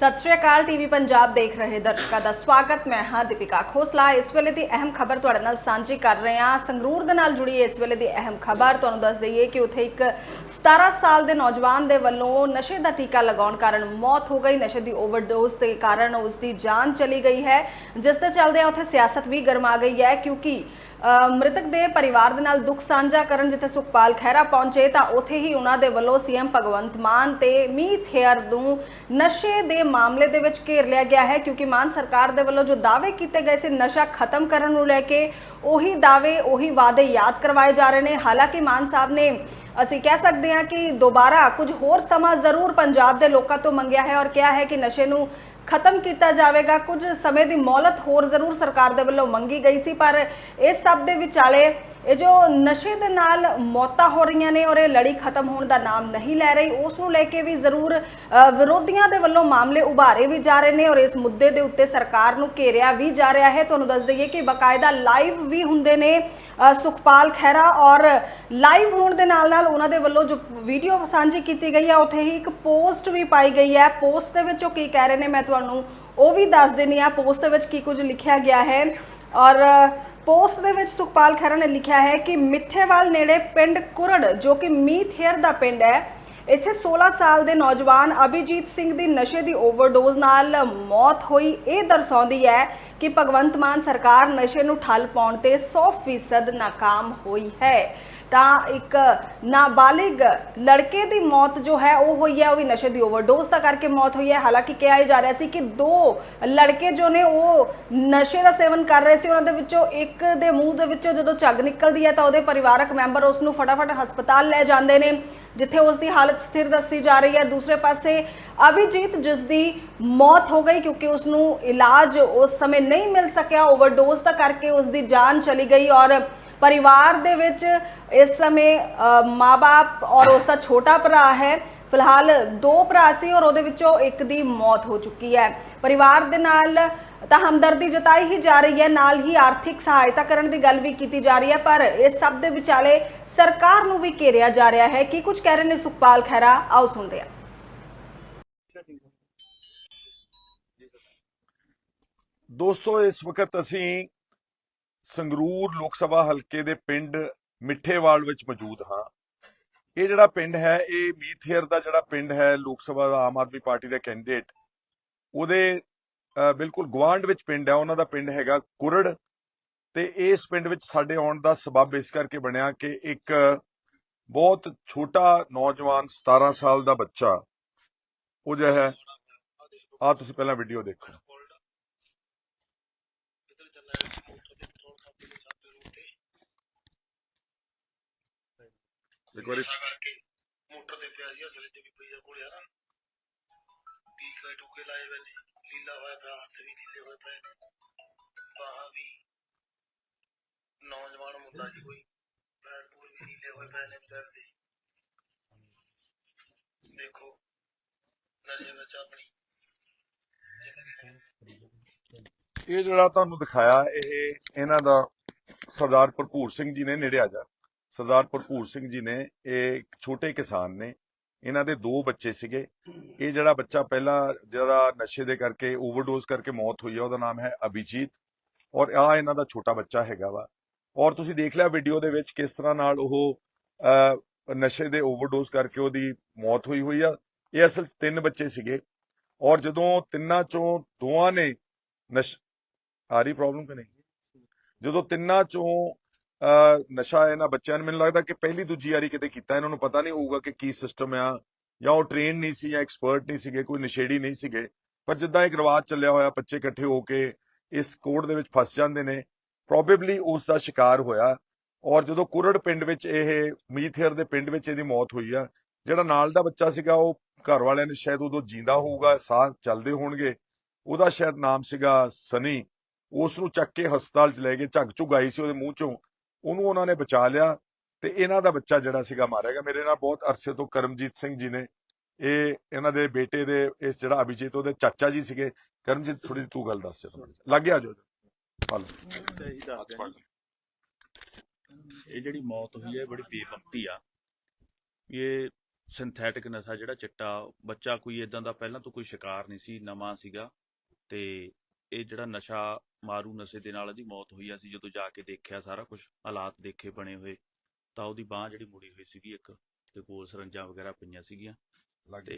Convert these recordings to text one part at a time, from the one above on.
ਸਤਿ ਸ਼੍ਰੀ ਅਕਾਲ ਟੀਵੀ ਪੰਜਾਬ ਦੇਖ ਰਹੇ ਦਰਸ਼ਕਾਂ ਦਾ ਸਵਾਗਤ, ਮੈਂ ਹਾਂ ਦੀਪਿਕਾ ਖੋਸਲਾ। ਇਸ ਵੇਲੇ ਦੀ ਅਹਿਮ ਖਬਰ ਤੁਹਾਡੇ ਨਾਲ ਸਾਂਝੀ ਕਰ ਰਹੇ ਹਾਂ। ਸੰਗਰੂਰ ਦੇ ਨਾਲ ਜੁੜੀ ਇਸ ਵੇਲੇ ਦੀ ਅਹਿਮ ਖਬਰ ਤੁਹਾਨੂੰ ਦੱਸ ਦਈਏ ਕਿ ਉੱਥੇ ਇੱਕ 17 ਸਾਲ ਦੇ ਨੌਜਵਾਨ ਦੇ ਵੱਲੋਂ ਨਸ਼ੇ ਦਾ ਟੀਕਾ ਲਗਾਉਣ ਕਾਰਨ ਮੌਤ ਹੋ ਗਈ। ਨਸ਼ੇ ਦੀ ਓਵਰਡੋਜ਼ ਦੇ ਕਾਰਨ ਉਸ ਦੀ ਜਾਨ ਚਲੀ ਗਈ ਹੈ। ਜਿਸ ਦੇ ਚੱਲਦੇ ਉੱਥੇ ਸਿਆਸਤ ਵੀ ਗਰਮਾ ਗਈ ਹੈ ਕਿਉਂਕਿ ਮ੍ਰਿਤਕ ਦੇ ਪਰਿਵਾਰ ਦੇ ਨਾਲ ਦੁੱਖ ਸਾਂਝਾ ਕਰਨ ਜਿੱਥੇ ਸੁਖਪਾਲ ਖਹਿਰਾ ਪਹੁੰਚੇ, ਤਾਂ ਉੱਥੇ ਹੀ ਉਹਨਾਂ ਦੇ ਵੱਲੋਂ ਸੀਐਮ ਭਗਵੰਤ ਮਾਨ ਤੇ ਮੀਤ ਹੇਅਰ ਨੂੰ ਨਸ਼ੇ ਦੇ ਮਾਮਲੇ ਦੇ ਵਿੱਚ ਘੇਰ ਲਿਆ ਗਿਆ ਹੈ, ਕਿਉਂਕਿ ਮਾਨ ਸਰਕਾਰ ਦੇ ਵੱਲੋਂ ਜੋ ਦਾਅਵੇ ਕੀਤੇ ਗਏ ਸੀ ਨਸ਼ਾ ਖਤਮ ਕਰਨ ਨੂੰ ਲੈ ਕੇ, ਉਹੀ ਦਾਅਵੇ, ਉਹੀ ਵਾਅਦੇ ਯਾਦ ਕਰਵਾਏ ਜਾ ਰਹੇ ਨੇ। ਹਾਲਾਂਕਿ ਮਾਨ ਸਾਹਿਬ ਨੇ ਅਸੀਂ ਕਹਿ ਸਕਦੇ ਹਾਂ ਕਿ ਦੁਬਾਰਾ ਕੁਝ ਹੋਰ ਸਮਾਂ ਜ਼ਰੂਰ ਪੰਜਾਬ ਦੇ ਲੋਕਾਂ ਤੋਂ ਮੰਗਿਆ ਹੈ ਔਰ ਕਿਹਾ ਹੈ ਕਿ ਨਸ਼ੇ ਨੂੰ ਖਤਮ ਕੀਤਾ ਜਾਵੇਗਾ। ਕੁਝ ਸਮੇਂ ਦੀ ਮੌਲਤ ਹੋਰ ਜ਼ਰੂਰ ਸਰਕਾਰ ਦੇ ਵੱਲੋਂ ਮੰਗੀ ਗਈ ਸੀ, ਪਰ ਇਸ ਸਭ ਦੇ ਵਿਚਾਲੇ ਇਹ ਜੋ ਨਸ਼ੇ ਦੇ ਨਾਲ ਮੌਤਾਂ ਹੋ ਰਹੀਆਂ ਨੇ ਔਰ ਇਹ ਲੜੀ ਖਤਮ ਹੋਣ ਦਾ ਨਾਮ ਨਹੀਂ ਲੈ ਰਹੀ, ਉਸ ਨੂੰ ਲੈ ਕੇ ਵੀ ਜ਼ਰੂਰ ਵਿਰੋਧੀਆਂ ਦੇ ਵੱਲੋਂ ਮਾਮਲੇ ਉਭਾਰੇ ਵੀ ਜਾ ਰਹੇ ਨੇ ਔਰ ਇਸ ਮੁੱਦੇ ਦੇ ਉੱਤੇ ਸਰਕਾਰ ਨੂੰ ਘੇਰਿਆ ਵੀ ਜਾ ਰਿਹਾ ਹੈ। ਤੁਹਾਨੂੰ ਦੱਸ ਦਈਏ ਕਿ ਬਕਾਇਦਾ ਲਾਈਵ ਵੀ ਹੁੰਦੇ ਨੇ ਸੁਖਪਾਲ ਖਹਿਰਾ ਔਰ ਲਾਈਵ ਹੋਣ ਦੇ ਨਾਲ ਨਾਲ ਉਹਨਾਂ ਦੇ ਵੱਲੋਂ ਜੋ ਵੀਡੀਓ ਸਾਂਝੀ ਕੀਤੀ ਗਈ ਹੈ ਉੱਥੇ ਹੀ ਇੱਕ ਪੋਸਟ ਵੀ ਪਾਈ ਗਈ ਹੈ। ਪੋਸਟ ਦੇ ਵਿੱਚ ਉਹ ਕੀ ਕਹਿ ਰਹੇ ਨੇ ਮੈਂ ਤੁਹਾਨੂੰ ਉਹ ਵੀ ਦੱਸ ਦੇਣੀ ਆ ਪੋਸਟ ਦੇ ਵਿੱਚ ਕੀ ਕੁਝ ਲਿਖਿਆ ਗਿਆ ਹੈ ਔਰ ਪੋਸਟ ਦੇ ਵਿੱਚ ਸੁਖਪਾਲ ਖਹਿਰਾ ਨੇ ਲਿਖਿਆ ਹੈ ਕਿ ਮਿੱਠੇਵਾਲ ਨੇੜੇ ਪਿੰਡ ਕੁਰੜ, ਜੋ ਕਿ ਮੀਥੇਰ ਦਾ ਪਿੰਡ ਹੈ, ਇੱਥੇ 16 ਸਾਲ ਦੇ ਨੌਜਵਾਨ ਅਭਿਜੀਤ ਸਿੰਘ ਦੀ ਨਸ਼ੇ ਦੀ ਓਵਰਡੋਜ਼ ਨਾਲ ਮੌਤ ਹੋਈ। ਇਹ ਦਰਸਾਉਂਦੀ ਹੈ ਕਿ ਭਗਵੰਤ ਮਾਨ ਸਰਕਾਰ ਨਸ਼ੇ ਨੂੰ ਠੱਲ ਪਾਉਣ ਤੇ 100% ਨਾਕਾਮ ਹੋਈ ਹੈ। ਤਾਂ ਇੱਕ ਨਾਬਾਲਿਗ ਲੜਕੇ ਦੀ ਮੌਤ ਜੋ ਹੈ, ਉਹ ਹੋਈ ਹੈ, ਉਹ ਵੀ ਨਸ਼ੇ ਦੀ ਓਵਰਡੋਜ਼ ਦਾ ਕਰਕੇ ਮੌਤ ਹੋਈ ਹੈ। ਹਾਲਾਂਕਿ ਕਿਹਾ ਹੀ ਜਾ ਰਿਹਾ ਸੀ ਕਿ ਦੋ ਲੜਕੇ ਜੋ ਨੇ, ਉਹ ਨਸ਼ੇ ਦਾ ਸੇਵਨ ਕਰ ਰਹੇ ਸੀ। ਉਹਨਾਂ ਦੇ ਵਿੱਚੋਂ ਇੱਕ ਦੇ ਮੂੰਹ ਦੇ ਵਿੱਚੋਂ ਜਦੋਂ ਝੱਗ ਨਿਕਲਦੀ ਹੈ, ਤਾਂ ਉਹਦੇ ਪਰਿਵਾਰਕ ਮੈਂਬਰ ਉਸ ਨੂੰ ਫਟਾਫਟ ਹਸਪਤਾਲ ਲੈ ਜਾਂਦੇ ਨੇ, ਜਿੱਥੇ ਉਸ ਦੀ ਹਾਲਤ ਸਥਿਰ ਦੱਸੀ ਜਾ ਰਹੀ ਹੈ। ਦੂਸਰੇ ਪਾਸੇ ਅਭਿਜੀਤ, ਜਿਸ ਦੀ ਮੌਤ ਹੋ ਗਈ ਕਿਉਂਕਿ ਉਸ ਨੂੰ ਇਲਾਜ ਉਸ ਸਮੇਂ ਨਹੀਂ ਮਿਲ ਸਕਿਆ, ਓਵਰਡੋਜ਼ ਦਾ ਕਰਕੇ ਉਸ ਦੀ ਜਾਨ ਚਲੀ ਗਈ ਔਰ ਪਰਿਵਾਰ ਦੇ ਵਿੱਚ ਇਸ ਸਮੇਂ ਅ, ਔਰ ਉਸ ਦਾ ਛੋਟਾ ਭਰਾ ਹੈ। ਫਿਲਹਾਲ ਦੋ ਭਰਾ ਸੀ ਔਰ ਉਹਦੇ ਵਿੱਚੋਂ ਇੱਕ ਦੀ ਮੌਤ ਹੋ ਚੁੱਕੀ ਹੈ। ਪਰਿਵਾਰ ਦੇ ਨਾਲ ਤਾਂ ਹਮਦਰਦੀ ਜਤਾਈ ਹੀ ਜਾ ਰਹੀ ਹੈ ਨਾਲ ਹੀ ਆਰਥਿਕ ਸਹਾਇਤਾ ਕਰਨ ਦੀ ਗੱਲ ਵੀ ਕੀਤੀ ਜਾ ਰਹੀ ਹੈ ਪਰ ਇਸ ਸਭ ਦੇ ਵਿਚਾਲੇ ਸਰਕਾਰ ਨੂੰ ਵੀ ਘੇਰਿਆ ਜਾ ਰਿਹਾ ਹੈ ਕੀ ਕੁਝ ਕਹਿ ਰਹੇ ਨੇ ਸੁਖਪਾਲ ਖਹਿਰਾ। ਆਓ ਸੁਣਦੇ ਹਾਂ। ਦੋਸਤੋ ਇਸ ਵਕਤ ਅਸੀਂ ਸੰਗਰੂਰ ਲੋਕ ਸਭਾ ਹਲਕੇ ਦੇ ਪਿੰਡ ਮਿੱਠੇਵਾਲ ਵਿੱਚ ਮੌਜੂਦ ਹਾਂ। ਇਹ ਜਿਹੜਾ ਪਿੰਡ ਹੈ, ਇਹ ਮੀਥੇਰ ਦਾ ਜਿਹੜਾ ਪਿੰਡ ਹੈ, ਲੋਕ ਸਭਾ ਦਾ ਆਮ ਆਦਮੀ ਪਾਰਟੀ ਦਾ ਕੈਂਡੀਡੇਟ, ਉਹਦੇ ਬਿਲਕੁਲ ਗਵਾਂਢ ਵਿੱਚ ਪਿੰਡ ਹੈ, ਉਹਨਾਂ ਦਾ ਪਿੰਡ ਹੈਗਾ ਕੁਰੜ ਤੇ ਇਸ ਪਿੰਡ ਵਿੱਚ ਸਾਡੇ ਆਉਣ ਦਾ ਸਬਬ ਇਸ ਕਰਕੇ ਬਣਿਆ ਕਿ ਇੱਕ ਬਹੁਤ ਛੋਟਾ ਨੌਜਵਾਨ 17 ਸਾਲ ਦਾ ਬੱਚਾ, ਉਹ ਜੋ ਹੈ ਆ ਤੁਸੀਂ ਪਹਿਲਾਂ ਵੀਡੀਓ ਦੇਖੋ। ਇੱਕ ਵਾਰੀ ਨਸ਼ਾ ਕਰਕੇ ਮੋਟਰ ਤੇ ਪਿਆ ਸੀ ਅਸਲੇ ਚ ਵੀ ਪਈਆ ਕੋਲੇ ਆ ਨਾ ਟੀਕੇ ਟੂਕੇ ਲਾਏ ਨੇ ਲੀਲਾ ਹੋਇਆ ਪਿਆ ਹੱਥ ਵੀ ਲੀਲੇ ਹੋਏ ਪਏ ਨੇ। ਬਾਹਾਂ ਵੀ ਨੌਜਵਾਨ ਮੁੰਡਾ ਜੀ ਕੋਈ ਪੈਰ ਪੂਰ ਵੀ ਲੀਲੇ ਹੋਏ ਪਏ ਨੇ ਪੈਰ ਦੇ। ਦੇਖੋ ਨਸ਼ੇ ਵਿੱਚ ਆਪਣੀ ਇਹ ਜਿਹੜਾ ਤੁਹਾਨੂੰ ਦਿਖਾਇਆ ਇਹ ਇਹਨਾਂ ਦਾ ਸਰਦਾਰ ਭਰਪੂਰ ਸਿੰਘ ਜੀ ਨੇ ਨੇੜੇ ਆ ਜਾ। ਸਰਦਾਰ ਭਰਪੂਰ ਸਿੰਘ ਜੀ ਨੇ ਇਹ ਛੋਟੇ ਕਿਸਾਨ ਨੇ ਇਹਨਾਂ ਦੇ ਦੋ ਬੱਚੇ ਸੀਗੇ। ਇਹ ਜਿਹੜਾ ਬੱਚਾ ਪਹਿਲਾਂ ਜਿਹੜਾ ਨਸ਼ੇ ਦੇ ਕਰਕੇ ਓਵਰਡੋਜ਼ ਕਰਕੇ ਮੌਤ ਹੋਈ ਹੈ ਉਹਦਾ ਨਾਮ ਹੈ ਅਭਿਜੀਤ। ਔਰ ਆ ਇਹਨਾਂ ਦਾ ਛੋਟਾ ਬੱਚਾ ਹੈਗਾ ਵਾ। ਔਰ ਤੁਸੀਂ ਦੇਖ ਲਿਆ ਵੀਡੀਓ ਦੇ ਵਿੱਚ ਕਿਸ ਤਰ੍ਹਾਂ ਨਾਲ ਉਹ ਨਸ਼ੇ ਦੇ ਓਵਰਡੋਜ਼ ਕਰਕੇ ਉਹਦੀ ਮੌਤ ਹੋਈ ਹੋਈ ਆ। ਇਹ ਅਸਲ ਤਿੰਨ ਬੱਚੇ ਸੀਗੇ। ਔਰ ਜਦੋਂ ਤਿੰਨਾਂ ਚੋਂ ਦੋਵਾਂ ਨੇ ਨਸ਼ ਆ ਰਹੀ ਪ੍ਰੋਬਲਮ ਕਿ ਨਹੀਂ? ਜਦੋਂ ਤਿੰਨਾਂ ਚੋਂ ਨਸ਼ਾ ਇਹਨਾਂ ਬੱਚਿਆਂ ਨੂੰ, ਮੈਨੂੰ ਲੱਗਦਾ ਕਿ ਪਹਿਲੀ ਦੂਜੀ ਵਾਰੀ ਕਿਤੇ ਕੀਤਾ, ਇਹਨਾਂ ਨੂੰ ਪਤਾ ਨਹੀਂ ਹੋਊਗਾ ਕਿ ਕੀ ਸਿਸਟਮ ਆ, ਜਾਂ ਉਹ ਟ੍ਰੇਨ ਨਹੀਂ ਸੀ, ਜਾਂ ਐਕਸਪਰਟ ਨਹੀਂ ਸੀਗੇ, ਕੋਈ ਨਸ਼ੇੜੀ ਨਹੀਂ ਸੀਗੇ, ਪਰ ਜਿੱਦਾਂ ਇੱਕ ਰਿਵਾਜ ਚੱਲਿਆ ਹੋਇਆ, ਬੱਚੇ ਇਕੱਠੇ ਹੋ ਕੇ ਇਸ ਕੋਡ ਦੇ ਵਿੱਚ ਫਸ ਜਾਂਦੇ ਨੇ ਪ੍ਰੋਬੇਬਲੀ ਉਸ ਦਾ ਸ਼ਿਕਾਰ ਹੋਇਆ, ਔਰ ਜਦੋਂ ਕੁਰੜ ਪਿੰਡ ਵਿੱਚ ਇਹ ਮੀਥੇਰ ਦੇ ਪਿੰਡ ਵਿੱਚ ਇਹਦੀ ਮੌਤ ਹੋਈ ਆ, ਜਿਹੜਾ ਨਾਲ ਦਾ ਬੱਚਾ ਸੀਗਾ, ਉਹ ਘਰ ਵਾਲਿਆਂ ਨੇ ਸ਼ਾਇਦ ਉਦੋਂ ਜਿੰਦਾ ਹੋਊਗਾ, ਸਾਹ ਚੱਲਦੇ ਹੋਣਗੇ, ਉਹਦਾ ਸ਼ਾਇਦ ਨਾਮ ਸੀਗਾ ਸਨੀ ਉਸ ਨੂੰ ਚੱਕ ਕੇ ਹਸਪਤਾਲ ਚ ਲੈ ਗਏ, ਝੱਗ ਝੁੱਗ ਆਈ ਸੀ ਉਹਦੇ ਮੂੰਹ ਚੋਂ ਉਹਨੂੰ ਉਹਨਾਂ ਨੇ ਬਚਾ ਲਿਆ ਤੇ ਇਹਨਾਂ ਦਾ ਬੱਚਾ ਜਿਹੜਾ ਸੀਗਾ ਮਾਰਿਆ ਗਿਆ। ਮੇਰੇ ਨਾਲ ਬਹੁਤ ਅਰਸੇ ਤੋਂ ਕਰਮਜੀਤ ਸਿੰਘ ਜੀ ਨੇ। ਇਹ ਇਹਨਾਂ ਦੇ ਬੇਟੇ ਦੇ ਇਸ ਜਿਹੜਾ ਅਭਿਜੀਤ, ਉਹਦੇ ਚਾਚਾ ਜੀ ਸੀਗੇ। ਕਰਮਜੀਤ ਥੋੜੀ ਤੂੰ ਗੱਲ ਦੱਸ ਚੱਲ ਲੱਗ ਗਿਆ ਜੋ ਇਹ ਜਿਹੜੀ ਮੌਤ ਹੋਈ ਹੈ ਬੜੀ ਬੇਵਕਤੀ ਆ। ਇਹ ਸਿੰਥੈਟਿਕ ਨਸ਼ਾ ਜਿਹੜਾ ਚਿੱਟਾ, ਬੱਚਾ ਕੋਈ ਇਦਾਂ ਦਾ ਪਹਿਲਾਂ ਤੋਂ ਕੋਈ ਸ਼ਿਕਾਰ ਨਹੀਂ ਸੀ, ਨਵਾਂ ਸੀਗਾ। ਤੇ ਇਹ ਜਿਹੜਾ ਨਸ਼ਾ ਮਾਰੂ ਨਸ਼ੇ ਦੇ ਨਾਲ ਇਹਦੀ ਮੌਤ ਹੋਈ ਆ ਅਸੀਂ ਜਦੋਂ ਜਾ ਕੇ ਦੇਖਿਆ ਸਾਰਾ ਕੁਝ ਹਾਲਾਤ ਦੇਖੇ ਬਣੇ ਹੋਏ ਤਾਂ ਉਹਦੀ ਬਾਹ ਜਿਹੜੀ ਮੁੜੀ ਹੋਈ ਸੀਗੀ ਇੱਕ ਤੇ ਕੋਲ ਸਰੰਜਾਂ ਵਗੈਰਾ ਪਈਆਂ ਸੀਗੀਆਂ। ਲੱਗ ਤੇ-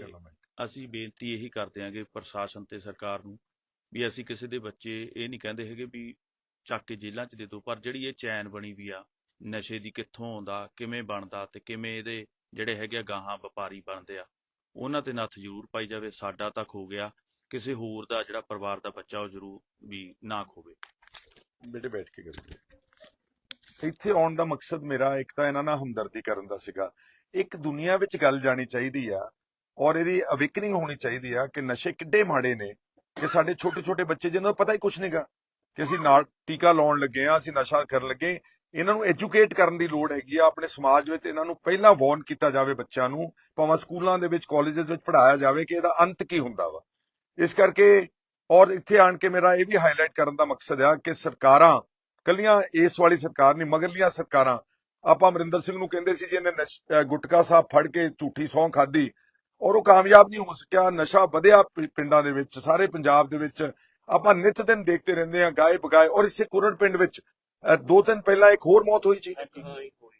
ਅਸੀਂ ਬੇਨਤੀ ਇਹੀ ਕਰਦੇ ਹਾਂਗੇ ਪ੍ਰਸ਼ਾਸਨ ਤੇ ਸਰਕਾਰ ਨੂੰ ਵੀ ਅਸੀਂ ਕਿਸੇ ਦੇ ਬੱਚੇ ਇਹ ਨਹੀਂ ਕਹਿੰਦੇ ਹੈਗੇ ਵੀ ਚੱਕ ਕੇ ਜੇਲ੍ਹਾਂ 'ਚ ਦੇ ਦਿਓ ਪਰ ਜਿਹੜੀ ਇਹ ਚੈਨ ਬਣੀ ਵੀ ਆ ਨਸ਼ੇ ਦੀ ਕਿੱਥੋਂ ਆਉਂਦਾ ਕਿਵੇਂ ਬਣਦਾ ਤੇ ਕਿਵੇਂ ਇਹਦੇ ਜਿਹੜੇ ਹੈਗੇ ਆ ਗਾਹਾਂ ਵਪਾਰੀ ਬਣਦੇ ਆ ਉਹਨਾਂ ਤੇ ਨੱਥ ਜ਼ਰੂਰ ਪਾਈ ਜਾਵੇ ਸਾਡਾ ਤਾਂ ਖੋ ਗਿਆ। ਕਿਸੇ ਹੋਰ ਦਾ, ਜਿਹੜਾ ਪਰਿਵਾਰ ਦਾ ਬੱਚਾ, ਉਹ ਜ਼ਰੂਰ ਵੀ ਨਾ ਖੋਵੇ। ਬੇਟੇ, ਬੈਠ ਕੇ ਗੱਲ ਕਰੀਏ। ਇੱਥੇ ਆਉਣ ਦਾ ਮਕਸਦ ਮੇਰਾ, ਇੱਕ ਤਾਂ ਇਹਨਾਂ ਨਾਲ ਹਮਦਰਦੀ ਕਰਨ ਦਾ ਸੀਗਾ। ਇੱਕ ਦੁਨੀਆ ਵਿੱਚ ਗੱਲ ਜਾਣੀ ਚਾਹੀਦੀ ਆ, ਔਰ ਇਹਦੀ ਅਵੇਕਨਿੰਗ ਹੋਣੀ ਚਾਹੀਦੀ ਆ ਕਿ ਨਸ਼ੇ ਕਿੱਡੇ ਮਾੜੇ ਨੇ, ਕਿ ਸਾਡੇ ਛੋਟੇ ਛੋਟੇ ਬੱਚੇ ਜਿਹਨਾਂ ਨੂੰ ਪਤਾ ਹੀ ਕੁਝ ਨਹੀਂਗਾ ਕਿ ਅਸੀਂ ਨਾਲ ਟੀਕਾ ਲਾਉਣ ਲੱਗੇ ਆ ਅਸੀਂ ਨਸ਼ਾ ਕਰਨ ਲੱਗੇ ਇਹਨਾਂ ਨੂੰ ਐਜੂਕੇਟ ਕਰਨ ਦੀ ਲੋੜ ਹੈਗੀ ਆ, ਆਪਣੇ ਸਮਾਜ ਵਿੱਚ ਇਹਨਾਂ ਨੂੰ ਪਹਿਲਾਂ ਵਾਰਨ ਕੀਤਾ ਜਾਵੇ ਬੱਚਿਆਂ ਨੂੰ, ਭਾਵੇਂ ਸਕੂਲਾਂ ਦੇ ਵਿੱਚ ਕਾਲਜਸ ਵਿੱਚ ਪੜਾਇਆ ਜਾਵੇ ਕਿ ਇਹਦਾ ਅੰਤ ਕੀ ਹੁੰਦਾ ਵਾ। ਇਸ ਕਰਕੇ ਔਰ ਇੱਥੇ ਆਣ ਕੇ ਮੇਰਾ ਇਹ ਵੀ ਹਾਈਲਾਈਟ ਕਰਨ ਦਾ ਮਕਸਦ ਆ ਕਿ ਸਰਕਾਰਾਂ ਕੱਲੀਆਂ ਇਸ ਵਾਲੀ ਸਰਕਾਰ ਨਹੀਂ ਮਗਰਲੀਆਂ ਸਰਕਾਰਾਂ ਆਪਾਂ ਅਮਰਿੰਦਰ ਸਿੰਘ ਨੂੰ ਕਹਿੰਦੇ ਸੀ ਜੀ ਇਹਨੇ ਨਸ਼- ਅਹ ਗੁਟਕਾ ਸਾਹਿਬ ਫੜ ਕੇ ਝੂਠੀ ਸੌਂ ਖਾਦੀ ਔਰ ਉਹ ਕਾਮਯਾਬ ਨਹੀਂ ਹੋ ਸਕਿਆ ਨਸ਼ਾ ਵਧਿਆ ਪਿੰਡਾਂ ਦੇ ਵਿੱਚ ਸਾਰੇ ਪੰਜਾਬ ਦੇ ਵਿੱਚ ਆਪਾਂ ਨਿਤ ਦਿਨ ਦੇਖਦੇ ਰਹਿੰਦੇ ਆ ਗਾਏ ਬਗਾਏ ਔਰ ਇਸੇ ਕੁਰੜ ਪਿੰਡ ਵਿੱਚ ਦੋ ਦਿਨ ਪਹਿਲਾਂ ਇੱਕ ਹੋਰ ਮੌਤ ਹੋਈ ਸੀ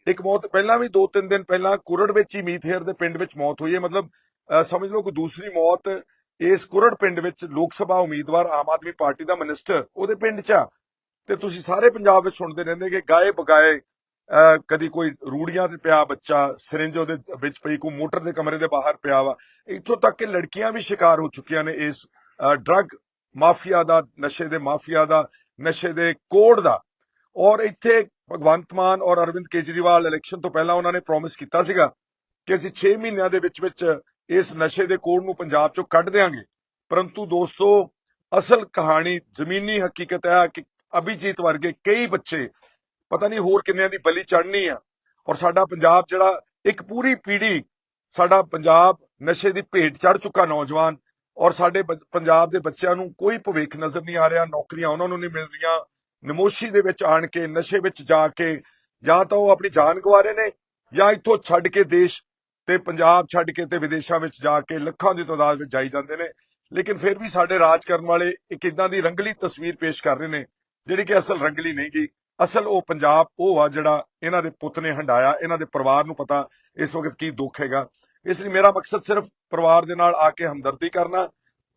ਇੱਕ ਮੌਤ ਪਹਿਲਾਂ ਵੀ ਦੋ ਤਿੰਨ ਦਿਨ ਪਹਿਲਾਂ ਕੁਰੜ ਵਿੱਚ ਹੀ ਮੀਥੇਰ ਦੇ ਪਿੰਡ ਵਿੱਚ ਮੌਤ ਹੋਈ ਹੈ ਮਤਲਬ ਸਮਝ ਲਓ ਕਿ ਦੂਸਰੀ ਮੌਤ ਇਸ ਕੁਰੜ ਪਿੰਡ ਵਿੱਚ ਲੋਕ ਸਭਾ ਉਮੀਦਵਾਰ ਆਮ ਆਦਮੀ ਪਾਰਟੀ ਦਾ ਮਿਨਿਸਟਰ ਉਹਦੇ ਪਿੰਡ 'ਚ ਆ। ਤੇ ਤੁਸੀਂ ਸਾਰੇ ਪੰਜਾਬ ਵਿੱਚ ਸੁਣਦੇ ਰਹਿੰਦੇ ਕਿ ਗਾਏ ਬਗਾਏ ਕਦੀ ਕੋਈ ਰੂੜੀਆਂ ਤੇ ਪਿਆ ਬੱਚਾ, ਸਿਰਿੰਜ ਉਹਦੇ ਵਿੱਚ ਪਈ, ਕੋਈ ਮੋਟਰ ਦੇ ਕਮਰੇ ਦੇ ਬਾਹਰ ਪਿਆ ਵਾ। ਇੱਥੋਂ ਤੱਕ ਕਿ ਲੜਕੀਆਂ ਵੀ ਸ਼ਿਕਾਰ ਹੋ ਚੁੱਕੀਆਂ ਨੇ ਇਸ ਡਰੱਗ ਮਾਫੀਆ ਦਾ, ਨਸ਼ੇ ਦੇ ਮਾਫੀਆ ਦਾ, ਨਸ਼ੇ ਦੇ ਕੋੜ ਦਾ। ਔਰ ਇੱਥੇ ਭਗਵੰਤ ਮਾਨ ਔਰ ਅਰਵਿੰਦ ਕੇਜਰੀਵਾਲ ਇਲੈਕਸ਼ਨ ਤੋਂ ਪਹਿਲਾਂ ਉਹਨਾਂ ਨੇ ਪ੍ਰੋਮਿਸ ਕੀਤਾ ਸੀਗਾ ਕਿ ਅਸੀਂ 6 ਮਹੀਨਿਆਂ ਦੇ ਵਿੱਚ ਵਿੱਚ ਇਸ ਨਸ਼ੇ ਦੇ ਕੋੜ ਨੂੰ ਪੰਜਾਬ ਚੋਂ ਕੱਢ ਦੇਵਾਂਗੇ ਪਰੰਤੂ ਦੋਸਤੋ, ਅਸਲ ਕਹਾਣੀ ਜ਼ਮੀਨੀ ਹਕੀਕਤ ਹੈ ਕਿ ਅਭਿਜੀਤ ਵਰਗੇ ਕਈ ਬੱਚੇ ਪਤਾ ਨਹੀਂ ਹੋਰ ਕਿੰਨਿਆਂ ਦੀ ਬਲੀ ਚੜਨੀ ਆ ਔਰ ਸਾਡਾ ਪੰਜਾਬ ਜਿਹੜਾ ਇੱਕ ਪੂਰੀ ਪੀੜ੍ਹੀ ਸਾਡਾ ਪੰਜਾਬ ਨਸ਼ੇ ਦੀ ਭੇਟ ਚੜ ਚੁੱਕਾ ਨੌਜਵਾਨ ਔਰ ਸਾਡੇ ਬ- ਪੰਜਾਬ ਦੇ ਬੱਚਿਆਂ ਨੂੰ ਕੋਈ ਭਵਿੱਖ ਨਜ਼ਰ ਨਹੀਂ ਆ ਰਿਹਾ, ਨੌਕਰੀਆਂ ਉਹਨਾਂ ਨੂੰ ਨਹੀਂ ਮਿਲ ਰਹੀਆਂ, ਨਮੋਸ਼ੀ ਦੇ ਵਿੱਚ ਆਣ ਕੇ, ਨਸ਼ੇ ਵਿੱਚ ਜਾ ਕੇ ਜਾਂ ਤਾਂ ਉਹ ਆਪਣੀ ਜਾਨ ਗਵਾ ਰਹੇ ਨੇ ਜਾਂ ਇੱਥੋਂ ਛੱਡ ਕੇ ਦੇਸ਼ ਤੇ ਪੰਜਾਬ ਛੱਡ ਕੇ ਤੇ ਵਿਦੇਸ਼ਾਂ ਵਿੱਚ ਜਾ ਕੇ ਲੱਖਾਂ ਦੀ ਤਾਦਾਦ ਵਿੱਚ ਜਾਈ ਜਾਂਦੇ ਨੇ। ਲੇਕਿਨ ਫਿਰ ਵੀ ਸਾਡੇ ਰਾਜ ਕਰਨ ਵਾਲੇ ਇੱਕ ਇਦਾਂ ਦੀ ਰੰਗਲੀ ਤਸਵੀਰ ਪੇਸ਼ ਕਰ ਰਹੇ ਨੇ, ਜਿਹੜੀ ਕਿ ਅਸਲ ਰੰਗਲੀ ਨਹੀਂ ਗੀ। ਅਸਲ ਉਹ ਪੰਜਾਬ, ਉਹ ਆ ਜਿਹੜਾ ਇਹਨਾਂ ਦੇ ਪੁੱਤ ਨੇ ਹੰਡਾਇਆ ਇਹਨਾਂ ਦੇ ਪਰਿਵਾਰ ਨੂੰ ਪਤਾ ਇਸ ਵਕਤ ਕੀ ਦੁੱਖ ਹੈਗਾ। ਇਸ ਲਈ ਮੇਰਾ ਮਕਸਦ ਸਿਰਫ ਪਰਿਵਾਰ ਦੇ ਨਾਲ ਆ ਕੇ ਹਮਦਰਦੀ ਕਰਨਾ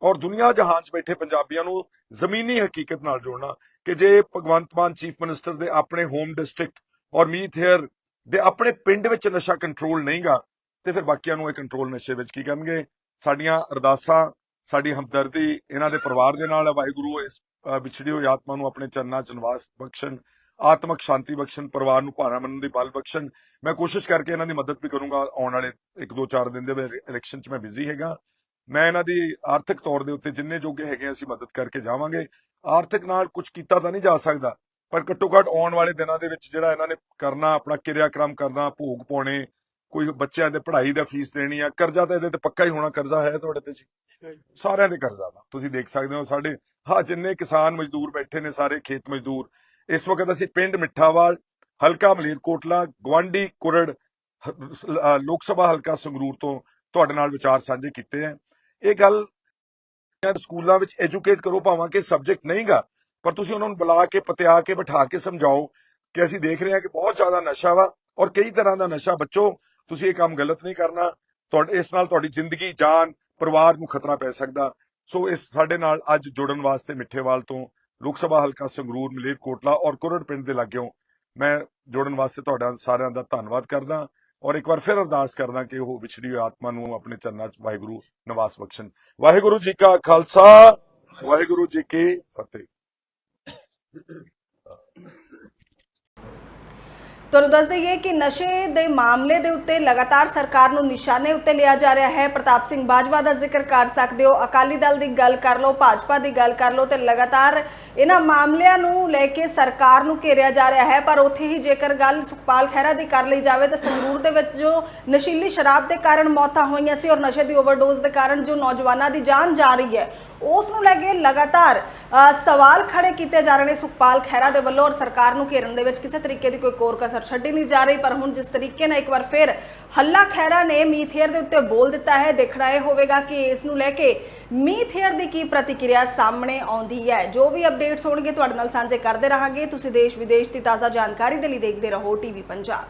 ਔਰ ਦੁਨੀਆ ਜਹਾਨ 'ਚ ਬੈਠੇ ਪੰਜਾਬੀਆਂ ਨੂੰ ਜ਼ਮੀਨੀ ਹਕੀਕਤ ਨਾਲ ਜੋੜਨਾ ਕਿ ਜੇ ਭਗਵੰਤ ਮਾਨ ਚੀਫ ਮਿਨਿਸਟਰ ਦੇ ਆਪਣੇ ਹੋਮ ਡਿਸਟ੍ਰਿਕਟ ਔਰ ਮੀਥੇਅਰ ਦੇ ਆਪਣੇ ਪਿੰਡ ਵਿੱਚ ਨਸ਼ਾ ਕੰਟਰੋਲ ਨਹੀਂਗਾ ਤੇ ਫਿਰ ਬਾਕੀਆਂ ਨੂੰ ਇਹ ਕੰਟਰੋਲ ਨਸ਼ੇ ਵਿੱਚ ਕੀ ਕਰਨਗੇ? ਸਾਡੀਆਂ ਅਰਦਾਸਾਂ, ਸਾਡੀ ਹਮਦਰਦੀ, ਇਹਨਾਂ ਦੇ ਪਰਿਵਾਰ ਦੇ ਨਾਲ ਵਾਹਿਗੁਰੂ, ਇਸ ਵਿਛੜੀ ਹੋਈ ਆਤਮਾ ਨੂੰ ਆਪਣੇ ਚਰਨਾਂ ਚ ਨਿਵਾਸ ਬਖਸ਼ਣ, ਆਤਮਕ ਸ਼ਾਂਤੀ ਬਖਸ਼ਣ, ਪਰਿਵਾਰ ਨੂੰ ਭਾਣਾ ਮੰਨਣ ਦੀ ਬਲ ਬਖਸ਼ਣ। ਮੈਂ ਕੋਸ਼ਿਸ਼ ਕਰਕੇ ਇਹਨਾਂ ਦੀ ਮਦਦ ਵੀ ਕਰੂੰਗਾ ਆਉਣ ਵਾਲੇ 1-2-4 ਦਿਨ ਦੇ ਵਿੱਚ ਇਲੈਕਸ਼ਨ 'ਚ ਮੈਂ ਬਿਜ਼ੀ ਹੈਗਾ। ਮੈਂ ਇਹਨਾਂ ਦੀ ਆਰਥਿਕ ਤੌਰ ਦੇ ਉੱਤੇ ਜਿੰਨੇ ਜੋਗੇ ਹੈਗੇ ਅਸੀਂ ਮਦਦ ਕਰਕੇ ਜਾਵਾਂਗੇ। ਆਰਥਿਕ ਨਾਲ ਕੁਝ ਕੀਤਾ ਤਾਂ ਨਹੀਂ ਜਾ ਸਕਦਾ, ਪਰ ਘੱਟੋ ਘੱਟ ਆਉਣ ਵਾਲੇ ਦਿਨਾਂ ਦੇ ਵਿੱਚ ਜਿਹੜਾ ਇਹਨਾਂ ਨੇ ਕਰਨਾ, ਆਪਣਾ ਕਿਰਿਆਕ੍ਰਮ ਕਰਨਾ, ਭੋਗ ਪਾਉਣੇ ਕੋਈ ਬੱਚਿਆਂ ਦੇ ਪੜ੍ਹਾਈ ਦਾ ਫੀਸ ਦੇਣੀ ਆ, ਕਰਜ਼ਾ ਤਾਂ ਇਹਦੇ ਤੇ ਪੱਕਾ ਹੀ ਹੋਣਾ, ਕਰਜ਼ਾ ਹੈ ਤੁਹਾਡੇ ਤੇ ਜੀ। ਸਾਰਿਆਂ ਦੇ ਕਰਜ਼ਾ ਵਾ ਤੁਸੀਂ ਦੇਖ ਸਕਦੇ ਹੋ ਸਾਡੇ, ਹਾਂ, ਜਿੰਨੇ ਕਿਸਾਨ ਮਜ਼ਦੂਰ ਬੈਠੇ ਨੇ ਸਾਰੇ ਖੇਤ ਮਜ਼ਦੂਰ। ਇਸ ਵਕਤ ਅਸੀਂ ਪਿੰਡ ਮਿੱਠਾਵਾਲ, ਹਲਕਾ ਮਲੇਰਕੋਟਲਾ ਗਵਾਂਡੀ ਕੁਰੜ ਲੋਕ ਸਭਾ ਹਲਕਾ ਸੰਗਰੂਰ ਤੋਂ ਤੁਹਾਡੇ ਨਾਲ ਵਿਚਾਰ ਸਾਂਝੇ ਕੀਤੇ ਆ। ਇਹ ਗੱਲ ਸਕੂਲਾਂ ਵਿੱਚ ਐਜੂਕੇਟ ਕਰੋ, ਭਾਵਾਂ ਕਿ ਸਬਜੈਕਟ ਨਹੀਂਗਾ, ਪਰ ਤੁਸੀਂ ਉਹਨਾਂ ਨੂੰ ਬੁਲਾ ਕੇ, ਪਤਿਆ ਕੇ, ਬਿਠਾ ਕੇ ਸਮਝਾਓ ਕਿ ਅਸੀਂ ਦੇਖ ਰਹੇ ਹਾਂ ਕਿ ਬਹੁਤ ਜ਼ਿਆਦਾ ਨਸ਼ਾ ਵਾ ਔਰ ਕਈ ਤਰ੍ਹਾਂ ਦਾ ਨਸ਼ਾ, ਬੱਚੋ ਤੁਸੀਂ ਇਹ ਕੰਮ ਗਲਤ ਨਹੀਂ ਕਰਨਾ। ਤੁਹਾਡੇ, ਇਸ ਨਾਲ ਤੁਹਾਡੀ ਜ਼ਿੰਦਗੀ, ਜਾਨ, ਪਰਿਵਾਰ ਨੂੰ ਖਤਰਾ ਪੈ ਸਕਦਾ। ਸੋ ਇਸ ਸਾਡੇ ਨਾਲ ਅੱਜ ਜੁੜਨ ਵਾਸਤੇ ਮਿੱਠੇਵਾਲ ਤੋਂ ਲੋਕ ਸਭਾ ਹਲਕਾ ਸੰਗਰੂਰ ਮਲੇਰਕੋਟਲਾ ਔਰ ਕੁਰੜ ਪਿੰਡ ਦੇ ਲਾਗਿਓਂ ਮੈਂ ਜੁੜਨ ਵਾਸਤੇ ਤੁਹਾਡਾ ਸਾਰਿਆਂ ਦਾ ਧੰਨਵਾਦ ਕਰਦਾ ਔਰ ਇੱਕ ਵਾਰ ਫਿਰ ਅਰਦਾਸ ਕਰਦਾ ਕਿ ਉਹ ਵਿਛੜੀ ਹੋਈ ਆਤਮਾ ਨੂੰ ਆਪਣੇ ਚਰਨਾਂ 'ਚ ਵਾਹਿਗੁਰੂ ਨਿਵਾਸ ਬਖਸ਼ਣ। ਵਾਹਿਗੁਰੂ ਜੀ ਕਾ ਖਾਲਸਾ, ਵਾਹਿਗੁਰੂ ਜੀ ਕੀ ਫਤਿਹ। ਤੁਹਾਨੂੰ ਦੱਸ ਦਈਏ ਕਿ ਨਸ਼ੇ ਦੇ ਮਾਮਲੇ ਦੇ ਉੱਤੇ ਲਗਾਤਾਰ ਸਰਕਾਰ ਨੂੰ ਨਿਸ਼ਾਨੇ ਉੱਤੇ ਲਿਆ ਜਾ ਰਿਹਾ ਹੈ। ਪ੍ਰਤਾਪ ਸਿੰਘ ਬਾਜਵਾ ਦਾ ਜ਼ਿਕਰ ਕਰ ਸਕਦੇ ਹੋ। ਅਕਾਲੀ ਦਲ ਦੀ ਗੱਲ ਕਰ ਲਓ, ਭਾਜਪਾ ਦੀ ਗੱਲ ਕਰ ਲਓ ਤੇ ਲਗਾਤਾਰ ਇਹਨਾਂ ਮਾਮਲਿਆਂ ਨੂੰ ਲੈ ਕੇ ਸਰਕਾਰ ਨੂੰ ਘੇਰਿਆ ਜਾ ਰਿਹਾ ਹੈ। ਪਰ ਉੱਥੇ ਹੀ ਜੇਕਰ ਗੱਲ ਸੁਖਪਾਲ ਖਹਿਰਾ ਦੀ ਕਰ ਲਈ ਜਾਵੇ ਤਾਂ ਸੰਗਰੂਰ ਦੇ ਵਿੱਚ ਜੋ ਨਸ਼ੀਲੀ ਸ਼ਰਾਬ ਦੇ ਕਾਰਨ ਮੌਤਾਂ ਹੋਈਆਂ ਸੀ ਔਰ ਨਸ਼ੇ ਦੀ ਓਵਰਡੋਜ਼ ਦੇ ਕਾਰਨ ਜੋ ਨੌਜਵਾਨਾਂ ਦੀ ਜਾਨ ਜਾ ਰਹੀ ਹੈ ਉਸ ਨੂੰ ਲੈ ਕੇ ਲਗਾਤਾਰ ਸਵਾਲ ਖੜੇ ਕੀਤੇ ਜਾ ਰਹੇ ਨੇ ਸੁਖਪਾਲ ਖਹਿਰਾ ਦੇ ਵੱਲੋਂ ਔਰ ਸਰਕਾਰ ਨੂੰ ਘੇਰਨ ਦੇ ਵਿੱਚ ਕਿਸੇ ਤਰੀਕੇ ਦੀ ਕੋਈ ਕੋਰ ਕਸਰ ਛੱਡੀ ਨਹੀਂ ਜਾ ਰਹੀ, ਪਰ ਹੁਣ ਜਿਸ ਤਰੀਕੇ ਨਾਲ ਇੱਕ ਵਾਰ ਫਿਰ ਹੱਲਾ ਖਹਿਰਾ ਨੇ ਮੀਥੇਅਰ ਦੇ ਉੱਤੇ ਬੋਲ ਦਿੱਤਾ ਹੈ, ਦੇਖਣਾ ਇਹ ਹੋਵੇਗਾ ਕਿ ਇਸ ਨੂੰ ਲੈ ਕੇ ਮੀਥੇਅਰ ਦੀ ਕੀ ਪ੍ਰਤੀਕਿਰਿਆ ਸਾਹਮਣੇ ਆਉਂਦੀ ਹੈ। ਜੋ ਵੀ ਅਪਡੇਟਸ ਹੋਣਗੇ, ਤੁਹਾਡੇ ਨਾਲ ਸਾਂਝੇ ਕਰਦੇ ਰਹਾਂਗੇ। ਤੁਸੀਂ ਦੇਸ਼ ਵਿਦੇਸ਼ ਦੀ ਤਾਜ਼ਾ ਜਾਣਕਾਰੀ ਦੇ ਲਈ ਦੇਖਦੇ ਰਹੋ ਟੀਵੀ ਪੰਜਾਬ।